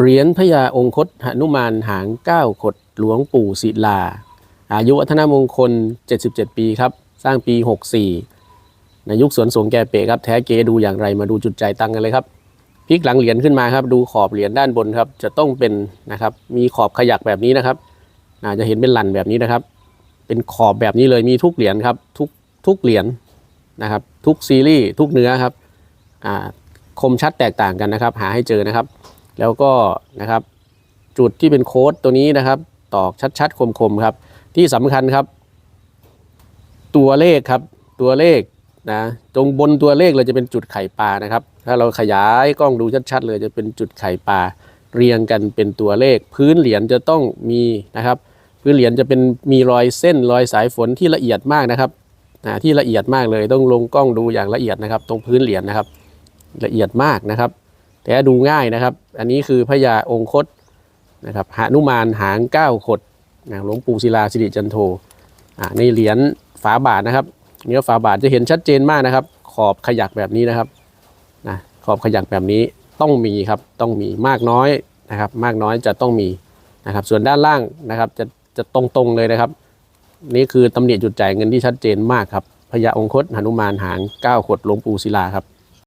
เหรียญพญาองคตหนุมานหางเก้าขดหลวงปู่ศิลา อายุวัฒนมงคล 77 ปีครับ สร้างปี 64 ในยุคสวนสงแกเปะครับ แท้เกดูอย่างไรมาดูจุดใจตังกันเลยครับพลิกหลังเหรียญขึ้นมาครับ ดูขอบเหรียญด้านบนครับ จะต้องเป็นนะครับ มีขอบขยักแบบนี้นะครับอาจะเห็นเป็นลันแบบนี้นะครับ เป็นขอบแบบนี้เลยมีทุกเหรียญครับ ทุกทุกเหรียญนะครับ ทุกซีรีส์ทุกเนื้อครับคมชัดแตกต่างกันนะครับ หาให้เจอนะครับ แล้วก็นะครับจุดที่เป็นโค้ดตัวนี้นะครับ ตอกชัดๆ คมๆครับ ที่สำคัญครับ ตัวเลขครับตัวเลขนะตรงบนตัวเลขเลยจะเป็นจุดไข่ปลานะครับ ถ้าเราขยายกล้องดูชัดๆ เลยจะเป็นจุดไข่ปลาเรียงกันเป็นตัวเลข พื้นเหรียญจะต้องมีนะครับ พื้นเหรียญจะเป็นมีรอยเส้นรอยสายฝนที่ละเอียดมากนะครับอ่าที่ละเอียดมากเลยต้องลงกล้องดูอย่างละเอียดนะครับ ตรงพื้นเหรียญนะครับ ละเอียดมากนะครับ แต่ดูง่ายนะครับ อันนี้คือพญาองคตนะครับหานุมานหางเก้าขดนะหลวงปู่ศิลาสิริจันโทอ่าในเหรียญฝาบาทนะครับเนื้อฝาบาทจะเห็นชัดเจนมากนะครับ ขอบขยักแบบนี้นะครับนะขอบขยักแบบนี้ต้องมีครับต้องมีมากน้อยนะครับ มากน้อยจะต้องมีนะครับ ส่วนด้านล่างนะครับจะจะตรงๆเลยนะครับ นี่คือตำหนิจุดจ่ายเงินที่ชัดเจนมากครับพญาองคตหนุมานหางเก้าขดหลวงปู่ศิลาครับ